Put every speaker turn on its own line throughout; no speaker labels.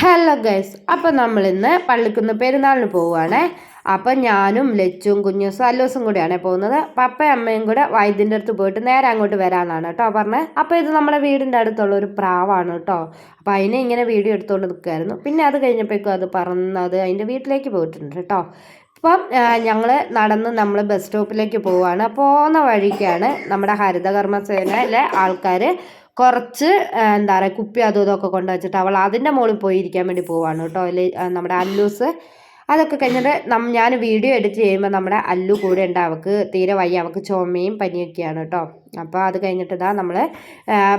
Hello guys അപ്പം നമ്മളിന്ന് പള്ളിക്കുന്ന് പെരുന്നാളിന് പോവുകയാണേ അപ്പം ഞാനും ലച്ചും കുഞ്ഞും സല്ലൂസും കൂടിയാണ് പോകുന്നത്. പപ്പയും അമ്മയും കൂടെ വൈദ്യന്റെ അടുത്ത് പോയിട്ട് നേരെ അങ്ങോട്ട് വരാനാണ് കേട്ടോ പറഞ്ഞത് അപ്പോൾ ഇത് നമ്മുടെ വീടിന്റെ അടുത്തുള്ള ഒരു പ്രാവാണ് കേട്ടോ. അപ്പോൾ അതിനെ ഇങ്ങനെ വീഡിയോ എടുത്തുകൊണ്ട് നിൽക്കുമായിരുന്നു പിന്നെ അത് കഴിഞ്ഞപ്പോഴേക്കും അത് പറന്നത് അതിന്റെ വീട്ടിലേക്ക് പോയിട്ടുണ്ട് കേട്ടോ. ഇപ്പം ഞങ്ങൾ നടന്ന് നമ്മൾ ബസ് സ്റ്റോപ്പിലേക്ക് പോവുകയാണ് പോകുന്ന വഴിക്കാണ് നമ്മുടെ ഹരിതകർമ്മസേനയിലെ ആൾക്കാർ കുറച്ച് എന്താ പറയുക കുപ്പി അതും ഇതൊക്കെ കൊണ്ട് വെച്ചിട്ട് അവൾ അതിന്റെ മുകളിൽ പോയി ഇരിക്കാൻ വേണ്ടി പോവാണ് കേട്ടോ. നമ്മുടെ അല്ലൂസ്. അതൊക്കെ കഴിഞ്ഞിട്ട് നം ഞാൻ വീഡിയോ എഡിറ്റ് ചെയ്യുമ്പോൾ നമ്മുടെ അല്ലു കൂടെ ഉണ്ട്. അവൾക്ക് തീരെ വയ്യ. അവൾക്ക് ചുമയും പനിയൊക്കെയാണ് കേട്ടോ. അപ്പോൾ അത് കഴിഞ്ഞിട്ട് ഇതാ നമ്മൾ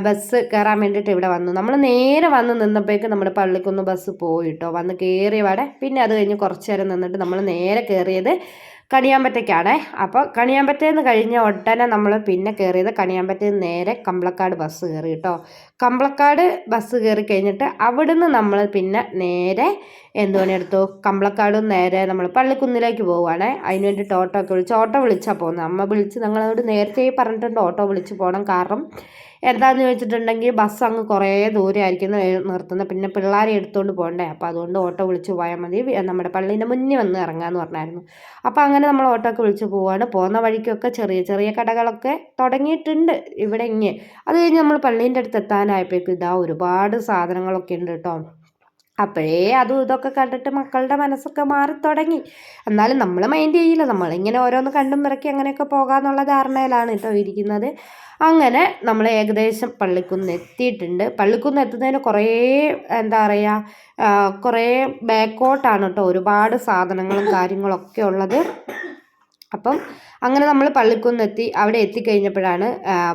ബസ് കയറാൻ വേണ്ടിയിട്ട് ഇവിടെ വന്നു. നമ്മൾ നേരെ വന്ന് നിന്നപ്പോഴേക്ക് നമ്മുടെ പള്ളിക്കൊന്ന് ബസ് പോയി കേട്ടോ. വന്ന് കയറിയവാടെ പിന്നെ അത് കഴിഞ്ഞ് കുറച്ച് നേരം നിന്നിട്ട് നമ്മൾ നേരെ കയറിയത് കണിയാമ്പറ്റയ്ക്കാണ്. അപ്പോൾ കണിയാമ്പറ്റയിൽ കഴിഞ്ഞ ഉടനെ നമ്മൾ പിന്നെ കയറിയത് കണിയാമ്പറ്റയിൽ നിന്ന് നേരെ കമ്പളക്കാട് ബസ് കയറി കേട്ടോ. കമ്പളക്കാട് ബസ് കയറി കഴിഞ്ഞിട്ട് അവിടുന്ന് നമ്മൾ പിന്നെ നേരെ എന്ത് പണിയെടുത്തു? കമ്പളക്കാട് നേരെ നമ്മൾ പള്ളിക്കുന്നിലേക്ക് പോവുകയാണ്. അതിന് വേണ്ടിയിട്ട് ഓട്ടോ ഒക്കെ വിളിച്ച് ഓട്ടോ വിളിച്ചാൽ പോകുന്നത് അമ്മ വിളിച്ച് ഞങ്ങളോട് നേരത്തെ പറഞ്ഞിട്ടുണ്ട് ഓട്ടോ വിളിച്ച് പോകണം കാരണം എന്താണെന്ന് ചോദിച്ചിട്ടുണ്ടെങ്കിൽ ബസ് അങ്ങ് കുറേ ദൂരമായിരിക്കും നിർത്തുന്നത് പിന്നെ പിള്ളേരെ എടുത്തുകൊണ്ട് പോകണ്ടേ അപ്പോൾ അതുകൊണ്ട് ഓട്ടോ വിളിച്ച് പോയാൽ മതി. നമ്മുടെ പള്ളീന്റെ മുന്നിൽ വന്ന് ഇറങ്ങാമെന്ന് പറഞ്ഞായിരുന്നു. അപ്പോൾ അങ്ങനെ നമ്മൾ ഓട്ടോ ഒക്കെ വിളിച്ച് പോവാണ്. പോകുന്ന വഴിക്കൊക്കെ ചെറിയ ചെറിയ കടകളൊക്കെ തുടങ്ങിയിട്ടുണ്ട് ഇവിടെ ഇങ്ങനെ അത് കഴിഞ്ഞ് നമ്മൾ പള്ളീന്റെ അടുത്ത് എത്താനായപ്പോഴേക്കും ഇതാ ഒരുപാട് സാധനങ്ങളൊക്കെ ഉണ്ട് കേട്ടോ. അപ്പോഴേ അതും ഇതൊക്കെ കണ്ടിട്ട് മക്കളുടെ മനസ്സൊക്കെ മാറി തുടങ്ങി. എന്നാലും നമ്മൾ മൈൻഡ് ചെയ്യില്ല. നമ്മളിങ്ങനെ ഓരോന്ന് കണ്ടും നിറക്കി അങ്ങനെയൊക്കെ പോകാമെന്നുള്ള ധാരണയിലാണ് കേട്ടോ ഇരിക്കുന്നത്. അങ്ങനെ നമ്മൾ ഏകദേശം പള്ളിക്കുന്ന് എത്തിയിട്ടുണ്ട്. പള്ളിക്കുന്ന് എത്തുന്നതിന് കുറേ എന്താ പറയുക കുറേ ബാക്കോട്ടാണ് കേട്ടോ ഒരുപാട് സാധനങ്ങളും കാര്യങ്ങളൊക്കെ ഉള്ളത്. അപ്പം അങ്ങനെ നമ്മൾ പള്ളിക്കുന്നെത്തി അവിടെ എത്തിക്കഴിഞ്ഞപ്പോഴാണ്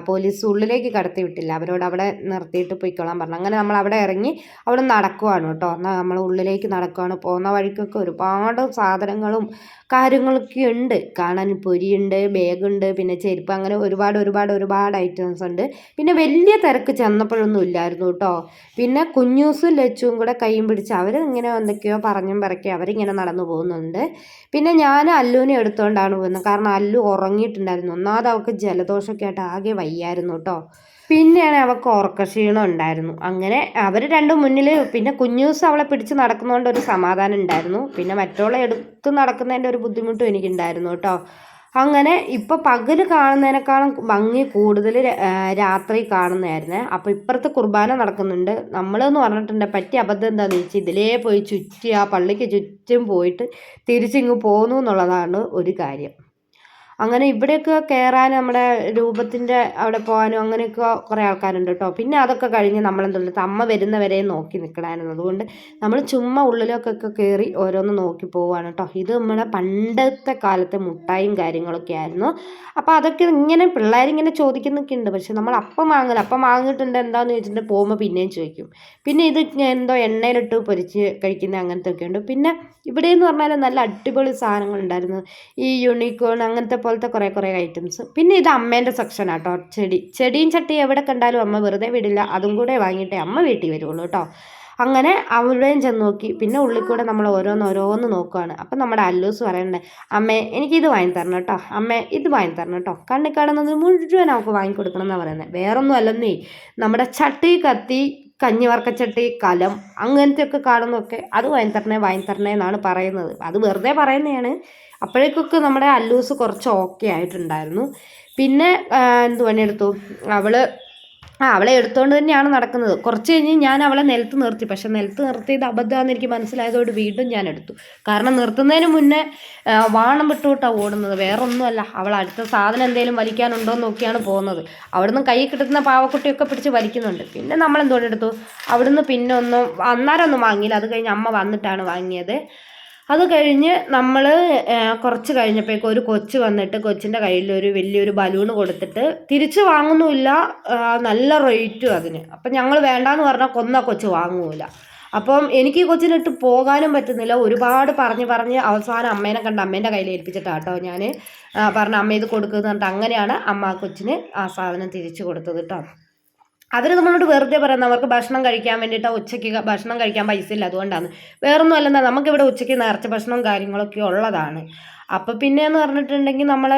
പോലീസ് ഉള്ളിലേക്ക് കടത്തി വിട്ടില്ല അവരോട് അവിടെ നിർത്തിയിട്ട് പോയിക്കോളാൻ പറഞ്ഞു. അങ്ങനെ നമ്മൾ അവിടെ ഇറങ്ങി അവിടെ നടക്കുവാണ് കേട്ടോ. നമ്മൾ ഉള്ളിലേക്ക് നടക്കുവാണ്. പോകുന്ന വഴിക്കൊക്കെ ഒരുപാട് സാധനങ്ങളും കാര്യങ്ങളൊക്കെ ഉണ്ട്. കാണാൻ പൊരിയുണ്ട് ബാഗുണ്ട് പിന്നെ ചെരുപ്പ് അങ്ങനെ ഒരുപാട് ഒരുപാട് ഒരുപാട് ഐറ്റംസ് ഉണ്ട്. പിന്നെ വലിയ തിരക്ക് ചെന്നപ്പോഴൊന്നും ഇല്ലായിരുന്നു കേട്ടോ. പിന്നെ കുഞ്ഞൂസും ലച്ചും കൂടെ കൈയും പിടിച്ച് അവർ ഇങ്ങനെ എന്തൊക്കെയോ പറഞ്ഞും പറക്കി അവരിങ്ങനെ നടന്നു പോകുന്നുണ്ട്. പിന്നെ ഞാൻ അല്ലൂനെ എടുത്തുകൊണ്ടാണ് പോകുന്നത് കാരണം അല്ലു ഉറങ്ങിയിട്ടുണ്ടായിരുന്നു. ഒന്നാമത് അവൾക്ക് ജലദോഷമൊക്കെ ആയിട്ട് ആകെ വയ്യായിരുന്നു കേട്ടോ. പിന്നെയാണ് അവൾക്ക് ഉറക്കക്ഷീണം ഉണ്ടായിരുന്നു. അങ്ങനെ അവർ രണ്ടും മുന്നിൽ പിന്നെ കുഞ്ഞൂസ് അവളെ പിടിച്ച് നടക്കുന്നതുകൊണ്ട് ഒരു സമാധാനം ഉണ്ടായിരുന്നു. പിന്നെ മറ്റുള്ള എടുത്ത് നടക്കുന്നതിന്റെ ഒരു ബുദ്ധിമുട്ടും എനിക്കുണ്ടായിരുന്നു കേട്ടോ. അങ്ങനെ ഇപ്പോൾ പകൽ കാണുന്നതിനേക്കാളും ഭംഗി കൂടുതൽ രാത്രി കാണുന്നതായിരുന്നു. അപ്പോൾ ഇപ്പുറത്ത് കുർബാന നടക്കുന്നുണ്ട്. നമ്മളെന്ന് പറഞ്ഞിട്ടുണ്ട് പറ്റിയ അബദ്ധം എന്താണെന്ന് വെച്ചാൽ ഇതിലേ പോയി ചുറ്റി ആ പള്ളിക്ക് ചുറ്റും പോയിട്ട് തിരിച്ചിങ്ങ് പോന്നു എന്നുള്ളതാണ് ഒരു കാര്യം. അങ്ങനെ ഇവിടെയൊക്കെ കയറാൻ നമ്മുടെ രൂപത്തിന്റെ അവിടെ പോകാനും അങ്ങനെയൊക്കെ കുറേ ആൾക്കാരുണ്ട് കേട്ടോ. പിന്നെ അതൊക്കെ കഴിഞ്ഞ് നമ്മളെന്തുള്ളത് അമ്മ വരുന്നവരെ നോക്കി നിൽക്കണമായിരുന്നു അതുകൊണ്ട് നമ്മൾ ചുമ്മാ ഉള്ളിലൊക്കെ കയറി ഓരോന്ന് നോക്കി പോവുകയാണ് കേട്ടോ. ഇത് നമ്മുടെ പണ്ടത്തെ കാലത്തെ മുട്ടായും കാര്യങ്ങളൊക്കെ ആയിരുന്നു. അപ്പോൾ അതൊക്കെ ഇങ്ങനെ പിള്ളേരിങ്ങനെ ചോദിക്കുന്നൊക്കെ ഉണ്ട്. പക്ഷെ നമ്മൾ അപ്പം വാങ്ങല അപ്പം വാങ്ങിയിട്ടുണ്ട് എന്താണെന്ന് ചോദിച്ചിട്ടുണ്ടെങ്കിൽ പോകുമ്പോൾ പിന്നെയും ചോദിക്കും. പിന്നെ ഇത് എന്തോ എണ്ണയിലിട്ട് പൊരിച്ച് കഴിക്കുന്ന അങ്ങനത്തെ ഒക്കെ ഉണ്ട്. പിന്നെ ഇവിടെ എന്ന് പറഞ്ഞാൽ നല്ല അടിപൊളി സാധനങ്ങളുണ്ടായിരുന്നു. ഈ യൂണിക്കോൺ അങ്ങനത്തെ പോലത്തെ കുറേ കുറേ ഐറ്റംസ് പിന്നെ ഇത് അമ്മേന്റെ സെക്ഷൻ ആട്ടോ ചെടി. ചെടിയും ചട്ടി എവിടെ കണ്ടാലും അമ്മ വെറുതെ വിടില്ല. അതും കൂടെ വാങ്ങിയിട്ടേ അമ്മ വീട്ടിൽ വരുള്ളൂ കേട്ടോ അങ്ങനെ അവിടെയും ചെന്ന് നോക്കി. പിന്നെ ഉള്ളിൽ കൂടെ നമ്മൾ ഓരോന്ന് ഓരോന്ന് നോക്കുകയാണ് അപ്പം നമ്മുടെ അല്ലൂസ് പറയണ്ടേ അമ്മേ എനിക്കിത് വാങ്ങി തരണം കേട്ടോ അമ്മേ ഇത് വാങ്ങി തരണം കേട്ടോ കണ്ണിൽ കാണുന്നത് മുഴുവൻ അവൾക്ക് വാങ്ങിക്കൊടുക്കണം എന്നാണ് പറയുന്നത് വേറൊന്നും അല്ലെന്നേ. നമ്മുടെ ചട്ടി കത്തി കഞ്ഞിവർക്കച്ചട്ടി കലം അങ്ങനത്തെയൊക്കെ കാണുന്നതൊക്കെ അത് വാങ്ങി തരണേ വാങ്ങി തരണേ എന്നാണ് പറയുന്നത്. അത് വെറുതെ പറയുന്നതാണ്. അപ്പോഴേക്കൊക്കെ നമ്മുടെ അല്ലൂസ് കുറച്ച് ഓക്കെ ആയിട്ടുണ്ടായിരുന്നു. പിന്നെ എന്ത് പണിയെടുത്തു അവൾ ആ അവളെ എടുത്തുകൊണ്ട് തന്നെയാണ് നടക്കുന്നത്. കുറച്ച് കഴിഞ്ഞ് ഞാൻ അവളെ നിലത്ത് നിർത്തി. പക്ഷെ നിലത്ത് നിർത്തിയത് അബദ്ധമാണെന്ന് എനിക്ക് മനസ്സിലായതുകൊണ്ട് വീണ്ടും ഞാൻ എടുത്തു. കാരണം നിർത്തുന്നതിന് മുന്നേ വാണം വിട്ടുവിട്ടാണ് ഓടുന്നത്. വേറെ ഒന്നുമല്ല അവൾ അടുത്ത സാധനം എന്തെങ്കിലും വലിക്കാനുണ്ടോ എന്ന് നോക്കിയാണ് പോകുന്നത്. അവിടുന്ന് കൈ കിട്ടുന്ന പാവക്കുട്ടിയൊക്കെ പിടിച്ച് വലിക്കുന്നുണ്ട്. പിന്നെ നമ്മൾ എന്തുകൊണ്ടെടുത്തു അവിടുന്ന് പിന്നെ ഒന്നും അന്നേരം ഒന്നും വാങ്ങിയില്ല. അത് കഴിഞ്ഞ് അമ്മ വന്നിട്ടാണ് വാങ്ങിയത്. അത് കഴിഞ്ഞ് നമ്മൾ കുറച്ച് കഴിഞ്ഞപ്പോഴേക്കും ഒരു കൊച്ച് വന്നിട്ട് കൊച്ചിന്റെ കയ്യിൽ ഒരു വലിയൊരു ബലൂൺ കൊടുത്തിട്ട് തിരിച്ച് വാങ്ങുന്നുമില്ല നല്ല റേറ്റും അതിന്. അപ്പം ഞങ്ങൾ വേണ്ടാന്ന് പറഞ്ഞാൽ കൊന്ന കൊച്ച് വാങ്ങുമില്ല അപ്പം എനിക്ക് ഈ കൊച്ചിനിട്ട് പോകാനും പറ്റുന്നില്ല. ഒരുപാട് പറഞ്ഞ് പറഞ്ഞ് അവസാനം അമ്മേനെ കണ്ട് അമ്മേന്റെ കയ്യിൽ ഏൽപ്പിച്ചിട്ടാണ് കേട്ടോ ഞാൻ പറഞ്ഞ അമ്മ ഇത് കൊടുക്കുന്നു പറഞ്ഞിട്ട് അങ്ങനെയാണ് അമ്മ ആ കൊച്ചിന് ആ സാധനം തിരിച്ചു കൊടുത്തത് കേട്ടോ അവർ നമ്മളോട് വെറുതെ പറയുന്നത് അവർക്ക് ഭക്ഷണം കഴിക്കാൻ വേണ്ടിയിട്ട് ഉച്ചയ്ക്ക് ഭക്ഷണം കഴിക്കാൻ പൈസ ഇല്ല അതുകൊണ്ടാണ്. വേറൊന്നും അല്ലെന്നാ നമുക്കിവിടെ ഉച്ചയ്ക്ക് നേർച്ച ഭക്ഷണവും കാര്യങ്ങളൊക്കെ ഉള്ളതാണ്. അപ്പോൾ പിന്നെയെന്ന് പറഞ്ഞിട്ടുണ്ടെങ്കിൽ നമ്മൾ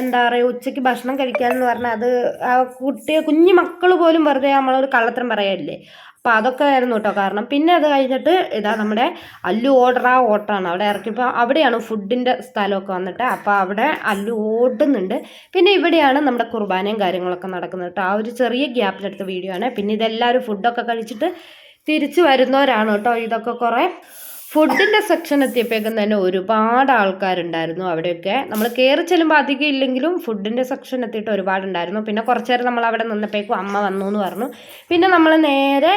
എന്താ പറയുക ഉച്ചയ്ക്ക് ഭക്ഷണം കഴിക്കാമെന്ന് പറഞ്ഞാൽ അത് ആ കുട്ടിയെ കുഞ്ഞു മക്കൾ പോലും വെറുതെ നമ്മളൊരു കള്ളത്തരം പറയല്ലേ? അപ്പോൾ അതൊക്കെ ആയിരുന്നു കേട്ടോ കാരണം. പിന്നെ അത് കഴിഞ്ഞിട്ട് ഇതാ നമ്മുടെ അല്ലു ഓടറാ ആ ഓട്ടമാണ് അവിടെ ഇറക്കിയപ്പോൾ അവിടെയാണ് ഫുഡിന്റെ സ്ഥലമൊക്കെ വന്നിട്ട് അപ്പോൾ അവിടെ അല്ലു ഓടുന്നുണ്ട്. പിന്നെ ഇവിടെയാണ് നമ്മുടെ കുർബാനയും കാര്യങ്ങളൊക്കെ നടക്കുന്നത് കേട്ടോ. ആ ഒരു ചെറിയ ഗ്യാപ്പിലെടുത്ത വീഡിയോ ആണ്. പിന്നെ ഇതെല്ലാവരും ഫുഡൊക്കെ കഴിച്ചിട്ട് തിരിച്ചു വരുന്നവരാണ് കേട്ടോ ഇതൊക്കെ കുറേ. ഫുഡിന്റെ സെക്ഷൻ എത്തിയപ്പോഴേക്കും തന്നെ ഒരുപാട് ആൾക്കാരുണ്ടായിരുന്നു അവിടെയൊക്കെ. നമ്മൾ കയറി ചെല്ലുമ്പോൾ അധികം ഇല്ലെങ്കിലും ഫുഡിന്റെ സെക്ഷൻ എത്തിയിട്ട് ഒരുപാടുണ്ടായിരുന്നു. പിന്നെ കുറച്ച് നേരം നമ്മൾ അവിടെ നിന്നപ്പോഴേക്കും അമ്മ വന്നു എന്ന് പറഞ്ഞു. പിന്നെ നമ്മൾ നേരെ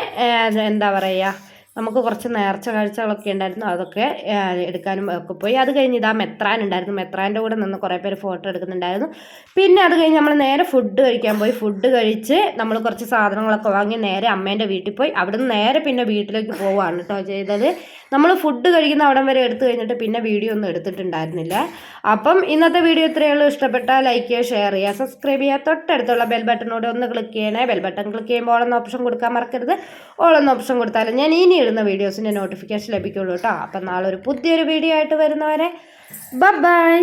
എന്താ പറയുക നമുക്ക് കുറച്ച് നേർച്ച കാഴ്ചകളൊക്കെ ഉണ്ടായിരുന്നു. അതൊക്കെ എടുക്കാനും ഒക്കെ പോയി. അത് കഴിഞ്ഞ് ഇതാ മെത്രാൻ ഉണ്ടായിരുന്നു. മെത്രാന്റെ കൂടെ നിന്ന് കുറേ പേര് ഫോട്ടോ എടുക്കുന്നുണ്ടായിരുന്നു. പിന്നെ അത് കഴിഞ്ഞ് നമ്മൾ നേരെ ഫുഡ് കഴിക്കാൻ പോയി. ഫുഡ് കഴിച്ച് നമ്മൾ കുറച്ച് സാധനങ്ങളൊക്കെ വാങ്ങി നേരെ അമ്മേന്റെ വീട്ടിൽ പോയി. അവിടെ നിന്ന് നേരെ പിന്നെ വീട്ടിലേക്ക് പോവുകയാണ് കേട്ടോ ചെയ്തത്. നമ്മൾ ഫുഡ് കഴിക്കുന്ന അവിടം വരെ എടുത്തു കഴിഞ്ഞിട്ട് പിന്നെ വീഡിയോ ഒന്നും എടുത്തിട്ടുണ്ടായിരുന്നില്ല. അപ്പം ഇന്നത്തെ വീഡിയോ ഇത്രയേ ഉള്ളൂ. ഇഷ്ടപ്പെട്ടാൽ ലൈക്ക് ചെയ്യുക ഷെയർ ചെയ്യുക സബ്സ്ക്രൈബ് ചെയ്യുക. തൊട്ടടുത്തുള്ള ബെൽ ബട്ടനോട് ഒന്ന് ക്ലിക്ക് ചെയ്യണേ. ബെൽ ബട്ടൺ ക്ലിക്ക് ചെയ്യുമ്പോൾ ഓളെന്ന ഓപ്ഷൻ കൊടുക്കാൻ മറക്കരുത്. ഓളെന്ന ഓപ്ഷൻ കൊടുത്താലും ഞാൻ ഇനി ഇടുന്ന വീഡിയോസിന്റെ നോട്ടിഫിക്കേഷൻ ലഭിക്കുള്ളൂ കേട്ടോ അപ്പം നാളെ ഒരു പുതിയൊരു വീഡിയോ ആയിട്ട് വരുന്നവരെ ബൈ